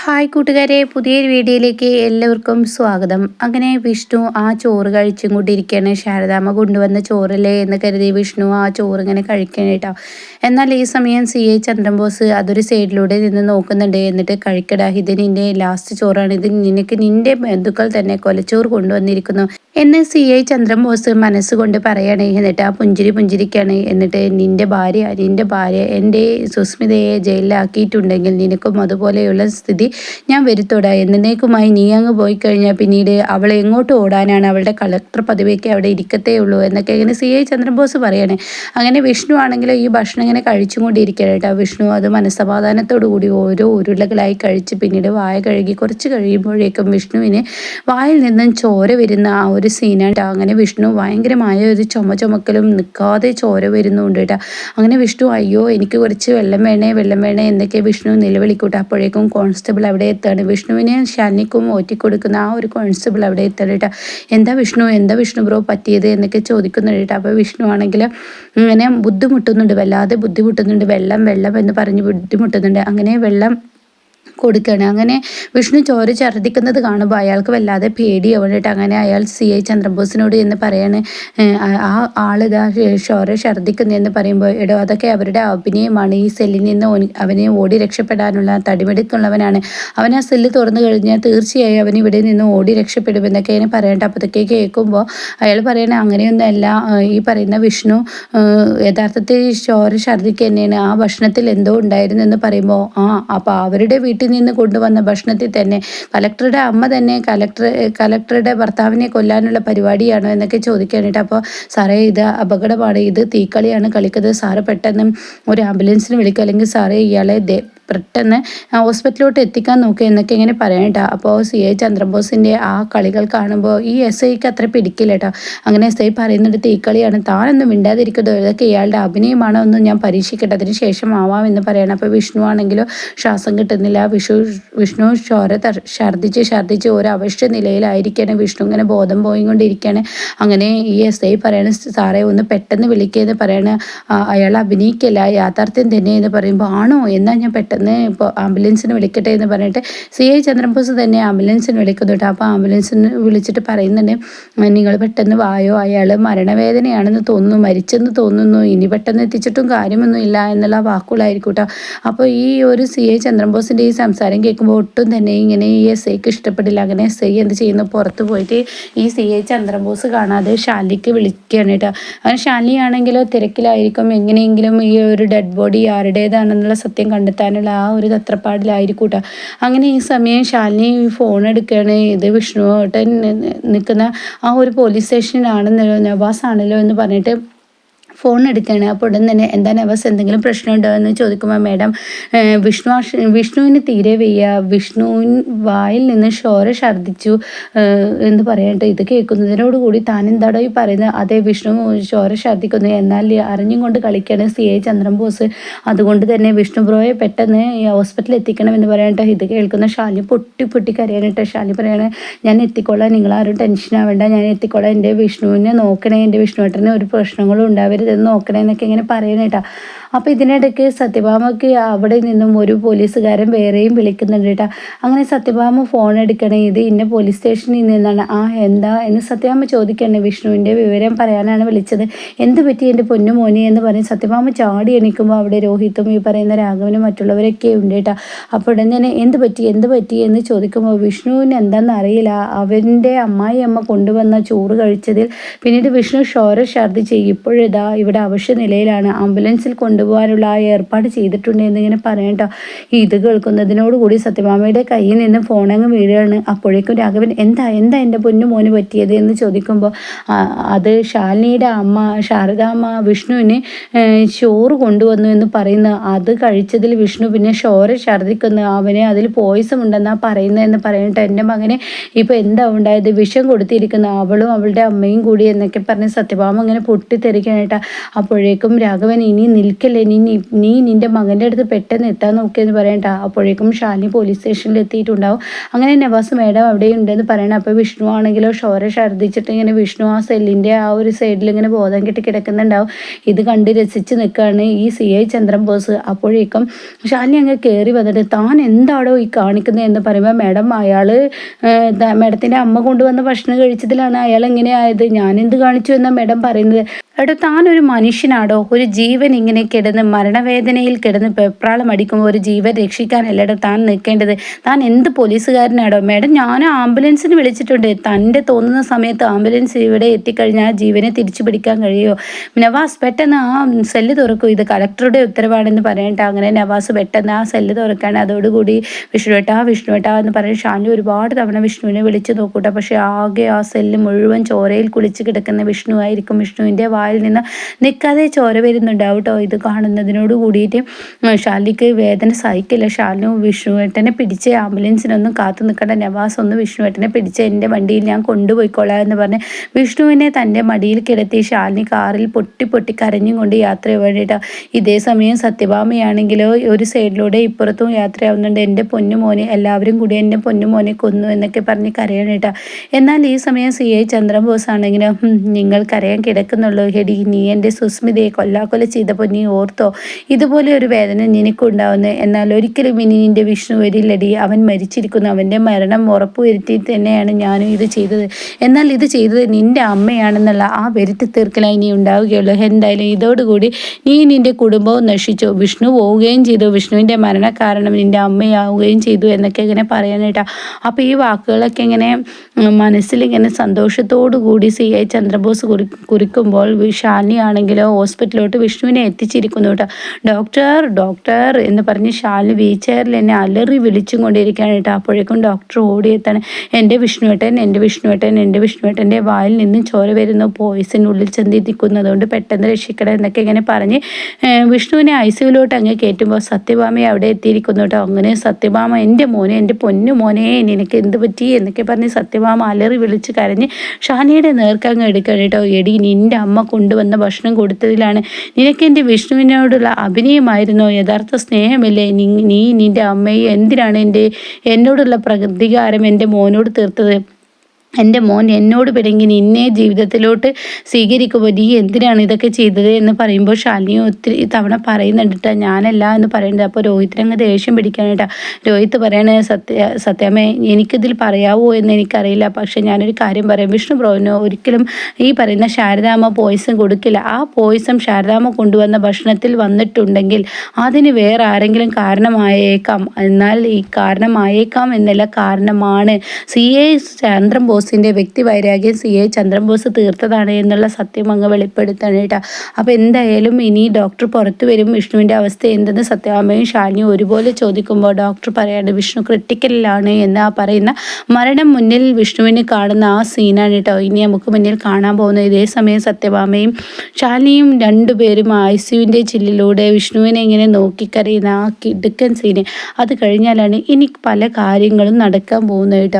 Hi കൂട്ടുകാരെ പുതിയൊരു വീഡിയോയിലേക്ക് എല്ലാവർക്കും സ്വാഗതം. അങ്ങനെ വിഷ്ണു ആ ചോറ് കഴിച്ചും കൊണ്ടിരിക്കുകയാണ് ശാരദാമ്മ കൊണ്ടുവന്ന ചോറല്ലേ എന്ന് കരുതി വിഷ്ണു ആ ചോറ് ഇങ്ങനെ കഴിക്കാനായിട്ടോ എന്നാൽ ഈ സമയം സി എ ചന്ദ്രബോസ് അതൊരു സൈഡിലൂടെ നിന്ന് നോക്കുന്നുണ്ട്. എന്നിട്ട് കഴിക്കടാ ഇത് നിന്റെ ലാസ്റ്റ് ചോറാണ്. ഇത് നിനക്ക് നിന്റെ ബന്ധുക്കൾ തന്നെ കൊലച്ചോറ് കൊണ്ടുവന്നിരിക്കുന്നു എന്ന് സി ഐ ചന്ദ്രബോസ് മനസ്സുകൊണ്ട് പറയാണ്. എന്നിട്ട് ആ പുഞ്ചിരി പുഞ്ചിരിക്കാണ്. എന്നിട്ട് നിന്റെ ഭാര്യ നിന്റെ ഭാര്യ എന്റെ സുസ്മിതയെ ജയിലിലാക്കിയിട്ടുണ്ടെങ്കിൽ നിനക്കും അതുപോലെയുള്ള സ്ഥിതി ഞാൻ വരുത്തോടാ. എന്നേക്കുമായി നീ അങ്ങ് പോയി കഴിഞ്ഞാൽ പിന്നീട് അവളെ എങ്ങോട്ട് ഓടാനാണ് അവളുടെ കളക്ടർ പദവിയൊക്കെ അവിടെ ഇരിക്കത്തേ ഉള്ളൂ എന്നൊക്കെ ഇങ്ങനെ സി ഐ ചന്ദ്രബോസ് പറയണേ. അങ്ങനെ വിഷ്ണു ആണെങ്കിലും ഈ ഭക്ഷണം ഇങ്ങനെ കഴിച്ചുകൊണ്ടിരിക്കുകയാണ് കേട്ടോ. വിഷ്ണു അത് മനസ്സമാധാനത്തോടു കൂടി ഓരോ ഉരുളകളായി കഴിച്ച് പിന്നീട് വായ കഴുകി കുറച്ച് കഴിയുമ്പോഴേക്കും വിഷ്ണുവിന് വായിൽ നിന്നും ചോര വരുന്ന ആ ഒരു ഒരു സീനാണ് അങ്ങനെ വിഷ്ണു ഭയങ്കരമായ ഒരു ചുമ ചുമക്കലും നിൽക്കാതെ ചോര വരുന്നുണ്ട് കേട്ടോ. അങ്ങനെ വിഷ്ണു അയ്യോ എനിക്ക് കുറച്ച് വെള്ളം വേണേ വെള്ളം വേണേ എന്നൊക്കെ വിഷ്ണു നിലവിളിക്കൂട്ടെ. അപ്പോഴേക്കും കോൺസ്റ്റബിൾ അവിടെ എത്താണ്. വിഷ്ണുവിനെ ഷാനിക്കും ഓറ്റിക്കൊടുക്കുന്ന ആ ഒരു കോൺസ്റ്റബിൾ അവിടെ എത്താണ് കേട്ടോ എന്താ വിഷ്ണു? എന്താ വിഷ്ണു ബ്രോ പറ്റിയത് എന്നൊക്കെ ചോദിക്കുന്നുണ്ട് കേട്ടോ അപ്പോൾ വിഷ്ണു ആണെങ്കിൽ ഇങ്ങനെ ബുദ്ധിമുട്ടുന്നുണ്ട്. വല്ലാതെ ബുദ്ധിമുട്ടുന്നുണ്ട്. വെള്ളം വെള്ളം എന്ന് പറഞ്ഞ് ബുദ്ധിമുട്ടുന്നുണ്ട്. അങ്ങനെ വെള്ളം കൊടുക്കുകയാണ് അങ്ങനെ വിഷ്ണു ചോര ഛർദ്ദിക്കുന്നത് കാണുമ്പോൾ അയാൾക്ക് വല്ലാതെ പേടിയാവണിട്ട് അങ്ങനെ അയാൾ സി ഐ ചന്ദ്രബോസിനോട് എന്ന് പറയാണ് ആ ആളിതാ ചോര ഛർദ്ദിക്കുന്നതെന്ന് പറയുമ്പോൾ എടോ അതൊക്കെ അവരുടെ അഭിനയമാണ്. ഈ സെല്ലിൽ നിന്ന് അവനെ ഓടി രക്ഷപ്പെടാനുള്ള തടിമെടുക്കുള്ളവനാണ് അവൻ ആ സെല്ല് തുറന്നു കഴിഞ്ഞാൽ തീർച്ചയായും അവൻ ഇവിടെ നിന്ന് ഓടി രക്ഷപ്പെടും എന്നൊക്കെ അതിനെ അപ്പോൾ അപ്പോഴത്തേക്ക് കേൾക്കുമ്പോൾ അയാൾ പറയണ അങ്ങനെയൊന്നുമല്ല. ഈ പറയുന്ന വിഷ്ണു യഥാർത്ഥത്തിൽ ചോര ഛർദ്ദിക്കുക തന്നെയാണ് ആ ഭക്ഷണത്തിൽ എന്തോ ഉണ്ടായിരുന്നു എന്ന് പറയുമ്പോൾ ആ അപ്പോൾ അവരുടെ വീട്ടിൽ നിന്ന് കൊണ്ടുവന്ന ഭക്ഷണത്തിൽ തന്നെ കലക്ടറുടെ അമ്മ തന്നെ കലക്ടർ കലക്ടറുടെ ഭർത്താവിനെ കൊല്ലാനുള്ള പരിപാടിയാണോ എന്നൊക്കെ ചോദിക്കാനായിട്ട് അപ്പോൾ സാറേ ഇത് അപകടമാണ് ഇത് തീക്കളിയാണ് കളിക്കുന്നത്. സാറ് പെട്ടെന്ന് ഒരു ആംബുലൻസിന് വിളിക്കുക അല്ലെങ്കിൽ സാറേ ഇയാളെ പെട്ടെന്ന് ഹോസ്പിറ്റലിലോട്ട് എത്തിക്കാൻ നോക്കുക എന്നൊക്കെ ഇങ്ങനെ പറയണ്ട അപ്പോൾ സി. എ. ചന്ദ്രബോസിന്റെ ആ കളികൾ കാണുമ്പോൾ ഈ എസ് ഐക്ക് അത്ര പിടിക്കില്ല കേട്ടോ അങ്ങനെ എസ് ഐ പറയുന്നുണ്ട് തീക്കളിയാണ് താനൊന്നും മിണ്ടാതിരിക്കുന്നത് ഇതൊക്കെ ഇയാളുടെ അഭിനയമാണോ എന്ന് ഞാൻ പരീക്ഷിക്കട്ടെ അതിന് ശേഷം ആവാം എന്ന് പറയണം. അപ്പോൾ വിഷ്ണു ആണെങ്കിലോ ശ്വാസം കിട്ടുന്നില്ല. വിഷു വിഷ്ണു ചോര ഛർദ്ദിച്ച് ഛർദ്ദിച്ച് ഒരു അവശ്യ നിലയിലായിരിക്കുകയാണ് വിഷ്ണു ഇങ്ങനെ ബോധം പോയിക്കൊണ്ടിരിക്കുകയാണ് അങ്ങനെ ഈ എസ് ഐ പറയണ സാറേ ഒന്ന് പെട്ടെന്ന് വിളിക്കുക എന്ന് പറയണ. അയാൾ അഭിനയിക്കല്ല യാഥാർത്ഥ്യം തന്നെ എന്ന് പറയുമ്പോൾ ആണോ? എന്നാൽ ഞാൻ പെട്ടെന്ന് പെട്ടെന്ന് ഇപ്പോൾ ആംബുലൻസിന് വിളിക്കട്ടെ എന്ന് പറഞ്ഞിട്ട് സി ഐ ചന്ദ്രബോസ് തന്നെ ആംബുലൻസിന് വിളിക്കുന്നു കേട്ടോ. അപ്പോൾ ആംബുലൻസിന് വിളിച്ചിട്ട് പറയുന്നുണ്ട് നിങ്ങൾ പെട്ടെന്ന് വായോ? അയാൾ മരണവേദനയാണെന്ന് തോന്നുന്നു മരിച്ചെന്ന് തോന്നുന്നു. ഇനി പെട്ടെന്ന് എത്തിച്ചിട്ടും കാര്യമൊന്നുമില്ല എന്നുള്ള വാക്കുകളായിരിക്കും കേട്ടോ. അപ്പോൾ ഈ ഒരു സി ഐ ചന്ദ്രബോസിന്റെ ഈ സംസാരം കേൾക്കുമ്പോൾ ഒട്ടും തന്നെ ഇങ്ങനെ ഈ എസ് ഐക്ക് ഇഷ്ടപ്പെടില്ല. അങ്ങനെ എസ് ഐ എന്ത് ചെയ്യുന്നു? പുറത്ത് പോയിട്ട് ഈ സി ഐ ചന്ദ്രബോസ് കാണാതെ ഷാലിക്ക് വിളിക്കുകയാണ് കേട്ടോ. അങ്ങനെ ഷാലി ആണെങ്കിലോ തിരക്കിലായിരിക്കും. എങ്ങനെയെങ്കിലും ഈ ഒരു ഡെഡ് ബോഡി ആരുടേതാണെന്നുള്ള സത്യം കണ്ടെത്താനുള്ള എന്നുള്ള ആ ഒരു തത്രപ്പാടിലായിരിക്കൂട്ട. അങ്ങനെ ഈ സമയം ശാലിനി ഫോൺ എടുക്കുകയാണ് ഇത് വിഷ്ണുവേട്ടൻ നിൽക്കുന്ന ആ ഒരു പോലീസ് സ്റ്റേഷനിലാണെന്നല്ലോ നവാസ് ആണല്ലോ എന്ന് പറഞ്ഞിട്ട് ഫോൺ എടുക്കുകയാണ് അപ്പോൾ ഉടൻ തന്നെ എന്താണ് നവസ് എന്തെങ്കിലും പ്രശ്നമുണ്ടോ എന്ന് ചോദിക്കുമ്പോൾ മാഡം വിഷ്ണു വിഷ്ണുവിന് തീരെ വയ്യ. വിഷ്ണുവിൻ വായിൽ നിന്ന് ഷോര ഛർദ്ദിച്ചു. എന്ന് പറയട്ടെ ഇത് കേൾക്കുന്നതിനോടുകൂടി താൻ എന്താടോ ഈ പറയുന്നത്. അതെ വിഷ്ണു ഷോര ഛർദ്ദിക്കുന്നു. എന്നാൽ അറിഞ്ഞും കൊണ്ട് കളിക്കുകയാണ് സി എ ചന്ദ്രൻ ബോസ്. അതുകൊണ്ട് തന്നെ വിഷ്ണു ബ്രോയെ പെട്ടെന്ന് ഹോസ്പിറ്റലിൽ എത്തിക്കണം എന്ന് പറയട്ടെ ഇത് കേൾക്കുന്ന ഷാലി പൊട്ടി പൊട്ടി കരയാനിട്ട് ഷാലി പറയണേ ഞാൻ എത്തിക്കൊള്ളാം നിങ്ങളാരും ടെൻഷൻ ആവേണ്ട. ഞാൻ എത്തിക്കൊള്ളാം എന്റെ വിഷ്ണുവിനെ നോക്കണേ. എന്റെ വിഷ്ണുവേട്ടനെ ഒരു പ്രശ്നങ്ങളും ഉണ്ടാവരുത്. ഇത് നോക്കണേ എന്നൊക്കെ ഇങ്ങനെ കേട്ടോ. അപ്പോൾ ഇതിനിടയ്ക്ക് സത്യഭാമയ്ക്ക് അവിടെ നിന്നും ഒരു പോലീസുകാരൻ വേറെയും വിളിക്കുന്നുണ്ട് കേട്ടോ. അങ്ങനെ സത്യഭാമ ഫോൺ എടുക്കണേ ഇത് ഇന്ന പോലീസ് സ്റ്റേഷനിൽ നിന്നാണ്. ആ എന്താ? എന്ന് സത്യഭാമ ചോദിക്കണേ വിഷ്ണുവിന്റെ വിവരം പറയാനാണ് വിളിച്ചത്. എന്ത് പറ്റി എന്റെ പൊന്നു മോനി എന്ന് പറഞ്ഞ് സത്യഭാമ ചാടി എണീക്കുമ്പോൾ അവിടെ രോഹിത്തും ഈ പറയുന്ന രാഘവനും മറ്റുള്ളവരൊക്കെ ഉണ്ട് കേട്ടോ. അപ്പോൾ ഉടൻ തന്നെ എന്ത് പറ്റി? എന്ത് പറ്റി? എന്ന് ചോദിക്കുമ്പോൾ വിഷ്ണുവിന് എന്താണെന്ന് അറിയില്ല. അവന്റെ അമ്മായി അമ്മ കൊണ്ടുവന്ന ചോറ് കഴിച്ചതിൽ പിന്നീട് വിഷ്ണു ഷോര ഛർദ്ദിച്ച് ഇപ്പോഴിതാ ഇവിടെ അവശ്യ നിലയിലാണ് ആംബുലൻസിൽ കൊണ്ടുപോകാനുള്ള ആ ഏർപ്പാട് ചെയ്തിട്ടുണ്ട് എന്നിങ്ങനെ പറയണ്ട ഇത് കേൾക്കുന്നതിനോടുകൂടി സത്യഭാമയുടെ കയ്യിൽ നിന്ന് ഫോണങ്ങ് വീഴുകയാണ്. അപ്പോഴേക്കും രാഘവൻ എന്താ എന്താ എന്റെ പൊന്നു മോന് പറ്റിയത്? എന്ന് ചോദിക്കുമ്പോൾ അത് ശാലിനിയുടെ അമ്മ ശാരദാമ്മ വിഷ്ണുവിന് ചോറ് കൊണ്ടുവന്നു എന്ന് പറയുന്നു അത് കഴിച്ചതിൽ വിഷ്ണു പിന്നെ ഷോര ഛർദ്ദിക്കുന്നു. അവന് അതിൽ പോയിസം ഉണ്ടെന്നാണ് പറയുന്നതെന്ന് പറയട്ടെ എന്റെ മകനെ ഇപ്പോൾ എന്താ ഉണ്ടായത്? വിഷം കൊടുത്തിരിക്കുന്നു. അവളും അവളുടെ അമ്മയും കൂടി എന്നൊക്കെ പറഞ്ഞ് സത്യഭാമ ഇങ്ങനെ പൊട്ടിത്തെറിക്കാനായിട്ടാ അപ്പോഴേക്കും രാഘവൻ ഇനി നിൽക്കല്ലേ? നീ നീ നിന്റെ മകന്റെ അടുത്ത് പെട്ടെന്ന് എത്താൻ നോക്കിയെന്ന് പറയണ്ട. അപ്പോഴേക്കും ഷാലിനി പോലീസ് സ്റ്റേഷനിൽ എത്തിയിട്ടുണ്ടാവും. അങ്ങനെ നവാസ് മേഡം അവിടെ ഉണ്ടെന്ന് പറയണം അപ്പോൾ വിഷ്ണു ആണെങ്കിലോ? ഷോര ഛർദ്ദിച്ചിട്ട് ഇങ്ങനെ വിഷ്ണു ആ സെല്ലിന്റെ ആ ഒരു സൈഡിൽ ഇങ്ങനെ ബോധം കെട്ടി കിടക്കുന്നുണ്ടാവും. ഇത് കണ്ട് രസിച്ച് നിൽക്കുകയാണ് ഈ സി ഐ ചന്ദ്രൻ ബോസ്. അപ്പോഴേക്കും ഷാലിനി അങ്ങ് കയറി വന്നിട്ട് താൻ എന്താണോ ഈ കാണിക്കുന്നത് എന്ന് പറയുമ്പോൾ മേഡം അയാൾ മേഡത്തിന്റെ അമ്മ കൊണ്ടുവന്ന ഭക്ഷണം കഴിച്ചതിലാണ് അയാൾ എങ്ങനെയായത് ഞാൻ എന്ത് കാണിച്ചു എന്നാണ് മേഡം പറയുന്നത്? എടോ താനൊരു മനുഷ്യനാടോ? ഒരു ജീവൻ ഇങ്ങനെ കിടന്ന് മരണവേദനയിൽ കിടന്ന് പെപ്രാളം അടിക്കുമ്പോൾ ഒരു ജീവൻ രക്ഷിക്കാനല്ലടോ താൻ നിൽക്കേണ്ടത് താൻ എന്ത് പോലീസുകാരനാടോ? മേഡം ഞാൻ ആംബുലൻസിന് വിളിച്ചിട്ടുണ്ട്. തന്റെ തോന്നുന്ന സമയത്ത് ആംബുലൻസ് ഇവിടെ എത്തിക്കഴിഞ്ഞാൽ ജീവനെ തിരിച്ചു പിടിക്കാൻ കഴിയുമോ? നവാസ് പെട്ടെന്ന് ആ സെല്ല് തുറക്കും. ഇത് കളക്ടറുടെ ഉത്തരവാണെന്ന് പറയട്ടെ അങ്ങനെ നവാസ് പെട്ടെന്ന് ആ സെല്ല് തുറക്കാണ്. അതോടുകൂടി വിഷ്ണുവേട്ടാ വിഷ്ണുവേട്ടാ എന്ന് പറഞ്ഞ് ഷാനു ഒരുപാട് തവണ വിഷ്ണുവിനെ വിളിച്ചു നോക്കൂട്ടെ. പക്ഷേ ആകെ ആ സെല്ല് മുഴുവൻ ചോരയിൽ കുളിച്ച് കിടക്കുന്ന വിഷ്ണു ആയിരിക്കും വിഷ്ണുവിന്റെ വാ വായിൽ നിന്ന് നിൽക്കാതെ ചോര വരുന്നുണ്ടാവും കേട്ടോ ഇത് കാണുന്നതിനോട് കൂടിയിട്ട് ഷാലിക്ക് വേദന സഹിക്കില്ല. ഷാലിനും വിഷ്ണുവേട്ടനെ പിടിച്ച് ആംബുലൻസിനൊന്നും കാത്തു നിൽക്കേണ്ട. നവാസ് ഒന്ന് വിഷ്ണുവേട്ടനെ പിടിച്ച് എന്റെ വണ്ടിയിൽ ഞാൻ കൊണ്ടുപോയിക്കോളാം എന്ന് പറഞ്ഞ് വിഷ്ണുവിനെ തന്റെ മടിയിൽ കിടത്തി ഷാലിനി കാറിൽ പൊട്ടി പൊട്ടി കരഞ്ഞും കൊണ്ട് യാത്ര വേണ്ടിയിട്ട് ഇതേ സമയം സത്യഭാമയാണെങ്കിലോ ഒരു സൈഡിലൂടെ ഇപ്പുറത്തും യാത്രയാവുന്നുണ്ട് എന്റെ പൊന്നുമോനെ എല്ലാവരും കൂടി എന്റെ പൊന്നുമോനെ കൊന്നു എന്നൊക്കെ പറഞ്ഞ് കരയണേട്ടാ എന്നാൽ ഈ സമയം സി ഐ ചന്ദ്രബോസ് ആണെങ്കിലും നിങ്ങൾ കരയാൻ കിടക്കുന്നുള്ളൂ. എടി നീ എന്റെ സുസ്മിതയെ കൊല്ലാക്കൊല ചെയ്തപ്പോൾ നീ ഓർത്തോ? ഇതുപോലെ ഒരു വേദന നിനക്കുണ്ടാവുന്നു. എന്നാൽ ഒരിക്കലും ഇനി നിന്റെ വിഷ്ണു വരില്ലടി. അവൻ മരിച്ചിരിക്കുന്നു. അവന്റെ മരണം ഉറപ്പുവരുത്തി തന്നെയാണ് ഞാനും ഇത് ചെയ്തത്. എന്നാൽ ഇത് ചെയ്തത് നിന്റെ അമ്മയാണെന്നുള്ള ആ വരുത്തി തീർക്കലായി നീ ഉണ്ടാവുകയുള്ളൂ. എന്തായാലും ഇതോടുകൂടി നീ നിന്റെ കുടുംബവും നശിച്ചു. വിഷ്ണു പോവുകയും ചെയ്തു. വിഷ്ണുവിന്റെ മരണ കാരണം നിന്റെ അമ്മയാവുകയും ചെയ്തു എന്നൊക്കെ ഇങ്ങനെ പറയാനായിട്ടാ അപ്പോൾ ഈ വാക്കുകളൊക്കെ ഇങ്ങനെ മനസ്സിലിങ്ങനെ സന്തോഷത്തോടു കൂടി സി ഐ ചന്ദ്രബോസ് കുറി കുറിക്കുമ്പോൾ ഷാലിനി ആണെങ്കിലോ ഹോസ്പിറ്റലിലോട്ട് വിഷ്ണുവിനെ എത്തിച്ചിരിക്കുന്നു കേട്ടോ. ഡോക്ടർ ഡോക്ടർ എന്ന് പറഞ്ഞ് ഷാലിനി വീൽ ചെയറിൽ എന്നെ അലറി വിളിച്ചും കൊണ്ടിരിക്കുകയാണ് കേട്ടോ. അപ്പോഴേക്കും ഡോക്ടർ ഓടിയെത്താണ്. എന്റെ വിഷ്ണുവേട്ടൻ എന്റെ വിഷ്ണുവേട്ടൻ എന്റെ വിഷ്ണുവേട്ടന്റെ വായിൽ നിന്നും ചോര വരുന്നു. പോയിസിനുള്ളിൽ ചെന്നിരിക്കുന്നതുകൊണ്ട് പെട്ടെന്ന് രക്ഷിക്കണം എന്നൊക്കെ ഇങ്ങനെ പറഞ്ഞ് വിഷ്ണുവിനെ ഐ സിയുലോട്ട് അങ്ങ് കയറ്റുമ്പോൾ സത്യഭാമ അവിടെ എത്തിയിരിക്കുന്നു കേട്ടോ. അങ്ങനെ സത്യഭാമ എന്റെ മോനെ എന്റെ പൊന്നു മോനെ നിനക്ക് എന്ത് പറ്റി? എന്നൊക്കെ പറഞ്ഞ് സത്യഭാമ അലറി വിളിച്ച് കരഞ്ഞ് ഷാനിയുടെ നേർക്കങ്ങ് എടുക്കണം കേട്ടോ. എടി നിന്റെ അമ്മ കൊണ്ടുവന്ന ഭക്ഷണം കൊടുത്തതിലാണ്. നിനക്ക് എന്റെ വിഷ്ണുവിനോടുള്ള അഭിനയമായിരുന്നോ. യഥാർത്ഥ സ്നേഹമല്ലേ? നീ നിന്റെ അമ്മയെ എന്തിനാണ് എന്റെ എന്നോടുള്ള പ്രതികാരം എന്റെ മോനോട് തീർത്തത്? എന്റെ മോൻ എന്നോട് പിടങ്ങി നിന്നെ ജീവിതത്തിലോട്ട് സ്വീകരിക്കുമ്പോൾ നീ എന്തിനാണ് ഇതൊക്കെ ചെയ്തത്? എന്ന് പറയുമ്പോൾ ശാലിനി ഒത്തിരി തവണ പറയുന്നുണ്ട് ഞാനല്ല എന്ന് പറയുന്നത് അപ്പോൾ രോഹിത്തിനങ്ങ് ദേഷ്യം പിടിക്കാനായിട്ടാ രോഹിത്ത് പറയണ സത്യ സത്യമേ എനിക്കിതിൽ പറയാവോ എന്ന് എനിക്കറിയില്ല. പക്ഷേ ഞാനൊരു കാര്യം പറയാം. വിഷ്ണു ബ്രോവിനോ ഒരിക്കലും ഈ പറയുന്ന ശാരദാമ്മ പോയിസം കൊടുക്കില്ല. ആ പോയിസം ശാരദാമ്മ കൊണ്ടുവന്ന ഭക്ഷണത്തിൽ വന്നിട്ടുണ്ടെങ്കിൽ അതിന് വേറെ ആരെങ്കിലും കാരണമായേക്കാം. എന്നാൽ ഈ കാരണമായേക്കാം എന്നല്ല കാരണമാണ്. സി. എ. ചന്ദ്രൻ ബോസിന്റെ വ്യക്തിവൈരാഗ്യം സി എ ചന്ദ്രബോസ് തീർത്തതാണ് എന്നുള്ള സത്യം അങ്ങ് വെളിപ്പെടുത്താണ് കേട്ടോ അപ്പോൾ എന്തായാലും ഇനി ഡോക്ടർ പുറത്തു വരും. വിഷ്ണുവിന്റെ അവസ്ഥ എന്തെന്ന് സത്യാമ്മയും ഷാനിയും ഒരുപോലെ ചോദിക്കുമ്പോൾ ഡോക്ടർ പറയാണ് വിഷ്ണു ക്രിട്ടിക്കലിലാണ് എന്ന് ആ പറയുന്ന മരണം മുന്നിൽ വിഷ്ണുവിനെ കാണുന്ന ആ സീനാണ് കേട്ടോ ഇനി നമുക്ക് മുന്നിൽ കാണാൻ പോകുന്നത് ഇതേ സമയം സത്യഭാമയും ഷാലിയും രണ്ടുപേരും ഐ സിയുവിന്റെ ചില്ലിലൂടെ വിഷ്ണുവിനെ ഇങ്ങനെ നോക്കിക്കറിയുന്ന ആ കിടുക്കൻ സീന് അത് കഴിഞ്ഞാലാണ് ഇനി പല കാര്യങ്ങളും നടക്കാൻ പോകുന്നത് കേട്ടോ